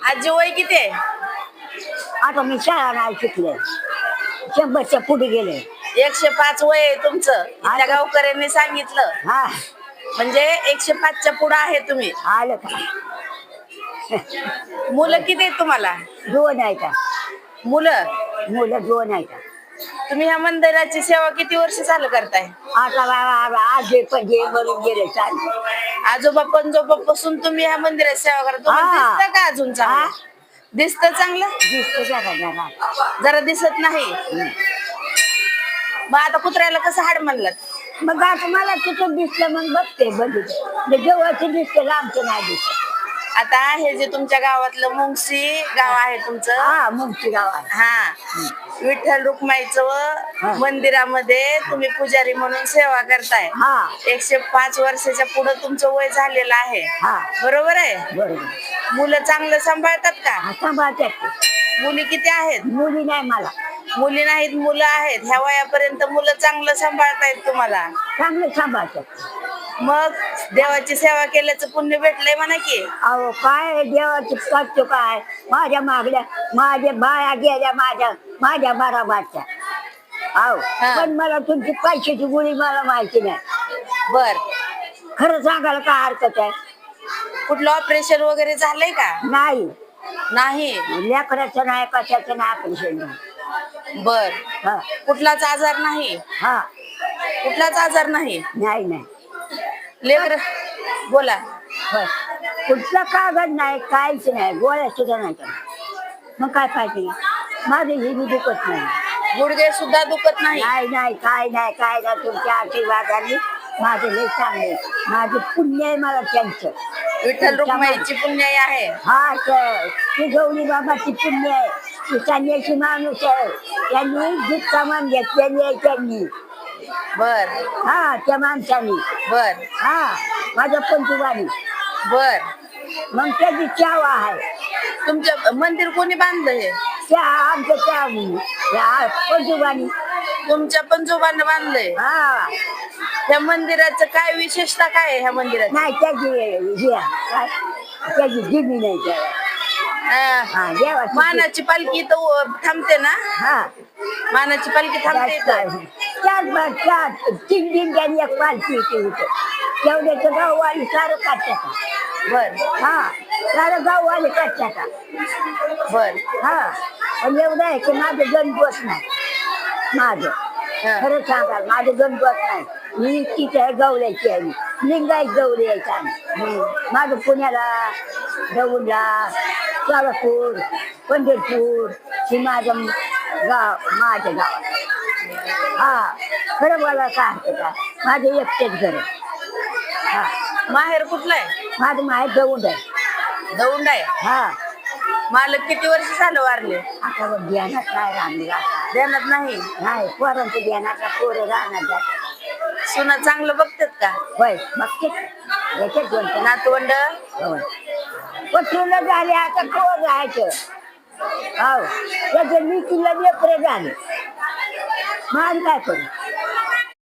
आजी वय किती आता मी शाळा नाही शिकले. शंभरच्या पुढे गेले. एकशे पाच वय आहे तुमचं. इथल्या गावकऱ्यांनी सांगितलं. हा. म्हणजे एकशे पाचच्या पुढे आहे तुम्ही. आलं का? मुलं किती आहेत तुम्हाला? दोन आहे का मुलं? मुलं दोन आहे का तुम्ही ह्या मंदिराची सेवा किती वर्ष चालू करताय? आता बाबा आजे पजे मरून गेले चालू. आजोबा पंजोबा पासून तुम्ही ह्या मंदिराची सेवा करता. तुम्हाला हा. दिसतं का अजून चांगलं? हा. दिसतं चांगलं? दिसतो जरा जरा जरा दिसत नाही? मग आता कुत्र्याला कसं हाड म्हणलात? मग आता मला तिथं दिसलं मग बघते बघितलं. जवळचं दिसतं लांबचं नाही दिसत. आता हे जे तुमच्या गावातलं मुंगशी गाव आहे तुमचं? हा मुंगची गाव आहे. हा. विठ्ठल रुक्माईचं. मंदिरामध्ये तुम्ही पुजारी म्हणून सेवा करताय. हा. एकशे पाच वर्षाच्या पुढे तुमचं वय झालेलं आहे. हा. बरोबर आहे? बरोबर. मुलं चांगलं सांभाळतात का? सांभाळतात मुली किती आहेत? मुली नाही मला. मुली नाहीत मुलं आहेत. ह्या वयापर्यंत मुलं चांगलं सांभाळतायत तुम्हाला? चांगलं सांभाळतात. मग देवाची सेवा केल्याचं पुण्य भेटलंय म्हणा की. अहो काय देवाची करतो काय? माझ्या मागल्या माझ्या बाया गेल्या माझ्या माझ्या बराबरच्या. अहो हा. पण मला तुमची पैशाची गोळी मला माहिती नाही. बर. खरं सांगायला काय हरकत आहे? कुठलं ऑपरेशन वगैरे झालंय का? नाही. नाही. लेकराचं नाही कशाचं नाही ऑपरेशन नाही. बर. हा. कुठलाच आजार नाही? हा. कुठलाच आजार नाही? नाही नाही. लेकर बोला. होय. कुठला कागद नाही काहीच नाही गोळ्या सुद्धा नाही. मग काय पाहिजे माझं हे बी दुखत नाही. गुडघे सुद्धा दुखत नाही. नाही नाही काय नाही काय नाही तुमच्या आशीर्वादाने माझं लय चांगले माझं पुण्य आहे मला त्यांचं. विठ्ठल रुक्माईची पुण्याई आहे. हा तर ती गौरी बाबाची पुण्य आहे. ती संन्यासी माणूस आहे. त्यांनी दूध सामान घेतलेली आहे त्यांनी. बर. हा त्या माणसाने. बर. हा माझ्या पंचवाणी बर. मग त्याची चावा आहे. तुमच्या मंदिर कोणी बांधलं हे? त्या आमच्या त्या त्या पंचवाणी तुमच्या पंजोबांना बांधलंय? हा. ह्या मंदिराचं काय विशेषता काय आहे ह्या मंदिराची? नाही त्याची हे आहे, काय? त्याची जमीन आहे त्याला. हा देवाची मानाची पालखी इथं उ- थांबते ना? हा. मानाची पालखी थांबते चार चार तीन दिन त्यांनी एक पालखी येते इथं. तेवढ्याचं गाववाली सारं काढतात. बर. हा सारं गाववाले काढतात. बर. हा. पण एवढं आहे की माझं गणपत नाही. माझं. हा. खरं सांगा माझं गणपत नाही. मी तिथे आहे गवल्याची आहे मी. लिंगायत गौरी आहे आम्ही. माझं पुण्याला दौंडला सोलापूर पंढरपूर हे माझं गाव माझं गाव हा खरं मला काय हरकत आहे माझं एकटेच घर आहे. हा. माहेर कुठलं आहे? माझं माहेर दौंड आहे. दौंड आहे? हा. मालक किती वर्ष झालं वारले? आता बघ ध्यानात काय राहणार आता. ध्यानात नाही? नाही पोरांचं ध्यानाचा पोरं राहणार जात सुना चांगलं बघतात का? होय बघते. याच्यात दोन नातवंड? होय. पटलं झाले आता कोण राहायचं हो त्याचं मी तिला लेकरं झाले. मान काय करू?